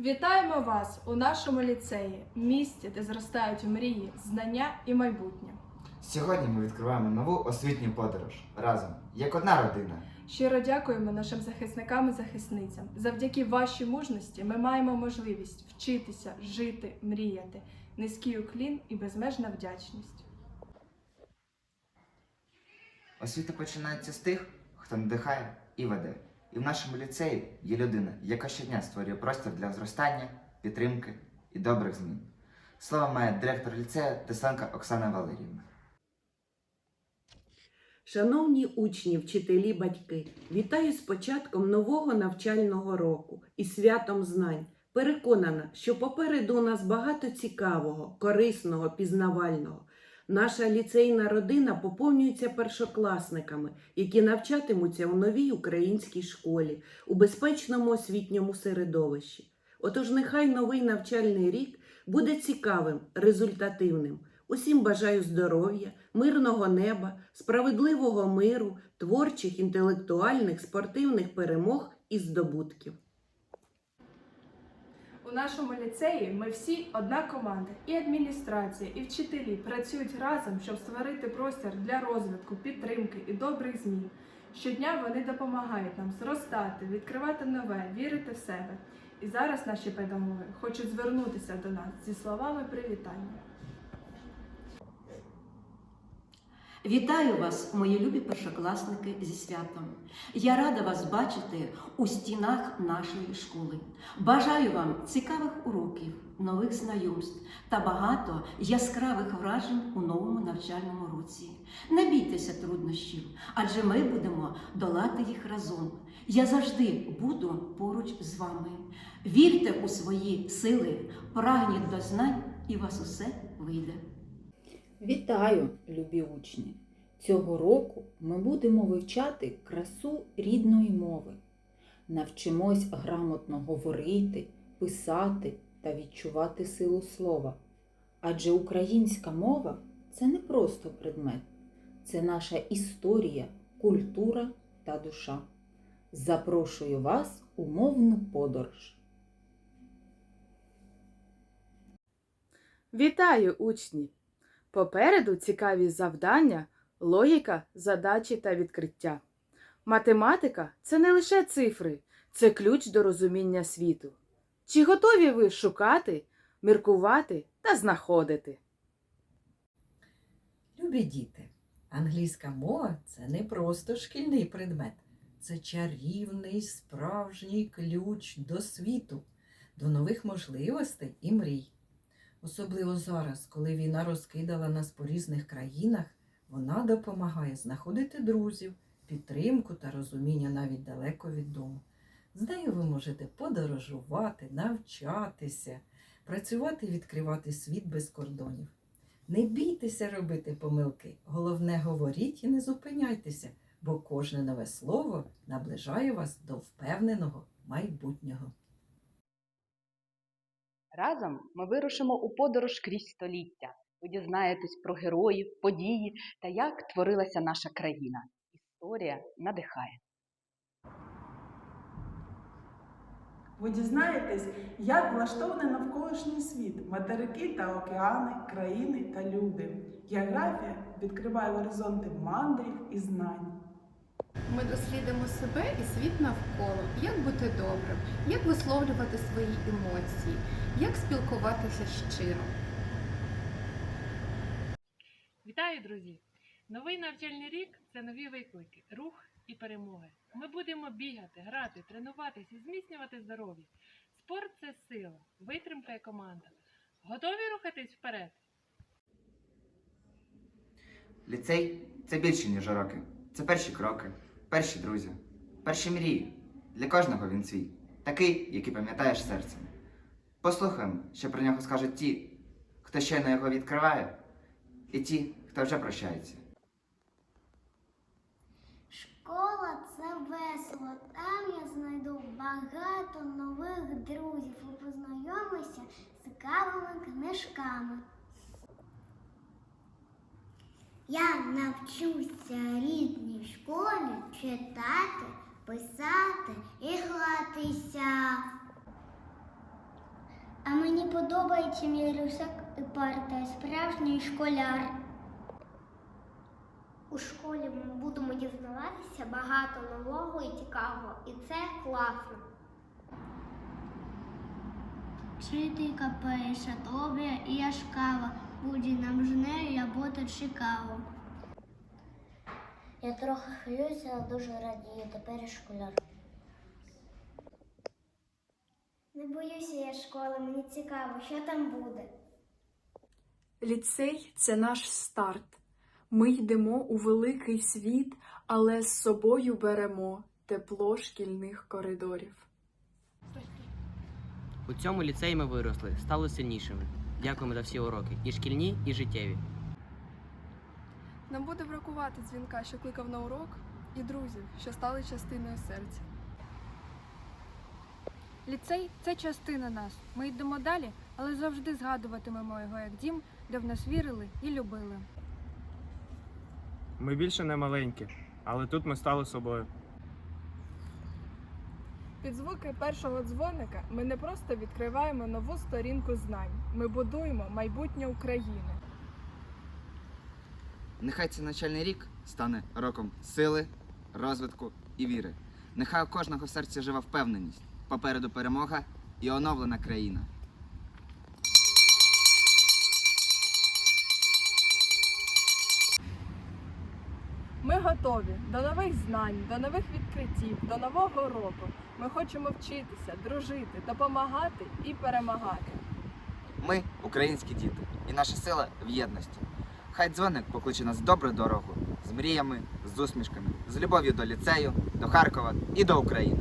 Вітаємо вас у нашому ліцеї, місті, де зростають мрії, знання і майбутнє. Сьогодні ми відкриваємо нову освітню подорож разом, як одна родина. Щиро дякуємо нашим захисникам і захисницям. Завдяки вашій мужності ми маємо можливість вчитися, жити, мріяти. Низький уклін і безмежна вдячність. Освіта починається з тих, хто надихає і веде. І в нашому ліцеї є людина, яка щодня створює простір для зростання, підтримки і добрих змін. Слово має директор ліцею Тесленка Оксана Валеріївна. Шановні учні, вчителі, батьки, вітаю з початком нового навчального року і святом знань. Переконана, що попереду у нас багато цікавого, корисного, пізнавального. Наша ліцейна родина поповнюється першокласниками, які навчатимуться у новій українській школі, у безпечному освітньому середовищі. Отож, нехай новий навчальний рік буде цікавим, результативним. Усім бажаю здоров'я, мирного неба, справедливого миру, творчих, інтелектуальних, спортивних перемог і здобутків. У нашому ліцеї ми всі одна команда, і адміністрація, і вчителі працюють разом, щоб створити простір для розвитку, підтримки і добрих змін. Щодня вони допомагають нам зростати, відкривати нове, вірити в себе. І зараз наші педагоги хочуть звернутися до нас зі словами привітання. Вітаю вас, мої любі першокласники, зі святом. Я рада вас бачити у стінах нашої школи. Бажаю вам цікавих уроків, нових знайомств та багато яскравих вражень у новому навчальному році. Не бійтеся труднощів, адже ми будемо долати їх разом. Я завжди буду поруч з вами. Вірте у свої сили, прагніть до знань, і вас усе вийде. Вітаю, любі учні! Цього року ми будемо вивчати красу рідної мови. Навчимось грамотно говорити, писати та відчувати силу слова. Адже українська мова це не просто предмет, це наша історія, культура та душа. Запрошую вас у мовну подорож. Вітаю, учні! Попереду цікаві завдання, логіка, задачі та відкриття. Математика це не лише цифри, це ключ до розуміння світу. Чи готові ви шукати, міркувати та знаходити? Любі діти, англійська мова це не просто шкільний предмет, це чарівний справжній ключ до світу, до нових можливостей і мрій. Особливо зараз, коли війна розкидала нас по різних країнах, вона допомагає знаходити друзів, підтримку та розуміння навіть далеко від дому. З нею ви можете подорожувати, навчатися, працювати і відкривати світ без кордонів. Не бійтеся робити помилки. Головне, говоріть і не зупиняйтеся, бо кожне нове слово наближає вас до впевненого майбутнього. Разом ми вирушимо у подорож крізь століття. Ви дізнаєтесь про героїв, події та як творилася наша країна. Історія надихає. Ви дізнаєтесь, як влаштований навколишній світ, материки та океани, країни та люди. Географія відкриває горизонти мандрів і знань. Ми дослідимо себе і світ навколо, як бути добрим, як висловлювати свої емоції, як спілкуватися щиро. Вітаю, друзі! Новий навчальний рік це нові виклики, рух і перемоги. Ми будемо бігати, грати, тренуватись і зміцнювати здоров'я. Спорт це сила, витримка і команда. Готові рухатись вперед? Ліцей це більше, ніж уроки. Це перші кроки, перші друзі, перші мрії. Для кожного він свій, такий, який пам'ятаєш серцем. Послухаємо, що про нього скажуть ті, хто щойно його відкриває, і ті, хто вже прощається. Школа це весело. Там я знайду багато нових друзів і познайомлюся з цікавими книжками. Я навчуся рідній школі читати, писати і гратися. А мені подобається мій рюкзак і парта, справжній школяр. У школі ми будемо дізнаватися багато нового і цікавого, і це класно. Вчителька пише добре і яскава, буде нам з нею робота цікаво. Я трохи хвилююся, але дуже радію, тепер я школяр. Не боюся я школи, мені цікаво, що там буде. Ліцей це наш старт. Ми йдемо у великий світ, але з собою беремо тепло шкільних коридорів. У цьому ліцеї ми виросли, стали сильнішими. Дякуємо за всі уроки, і шкільні, і життєві. Нам буде бракувати дзвінка, що кликав на урок, і друзів, що стали частиною серця. Ліцей це частина нас. Ми йдемо далі, але завжди згадуватимемо його як дім, де в нас вірили і любили. Ми більше не маленькі, але тут ми стали собою. Під звуки першого дзвоника ми не просто відкриваємо нову сторінку знань. Ми будуємо майбутнє України. Нехай цей навчальний рік стане роком сили, розвитку і віри. Нехай у кожного в серці жива впевненість. Попереду перемога і оновлена країна. Ми готові до нових знань, до нових відкриттів, до нового року. Ми хочемо вчитися, дружити, допомагати і перемагати. Ми українські діти, і наша сила в єдності. Хай дзвоник покличе нас в добру дорогу з мріями, з усмішками, з любов'ю до ліцею, до Харкова і до України.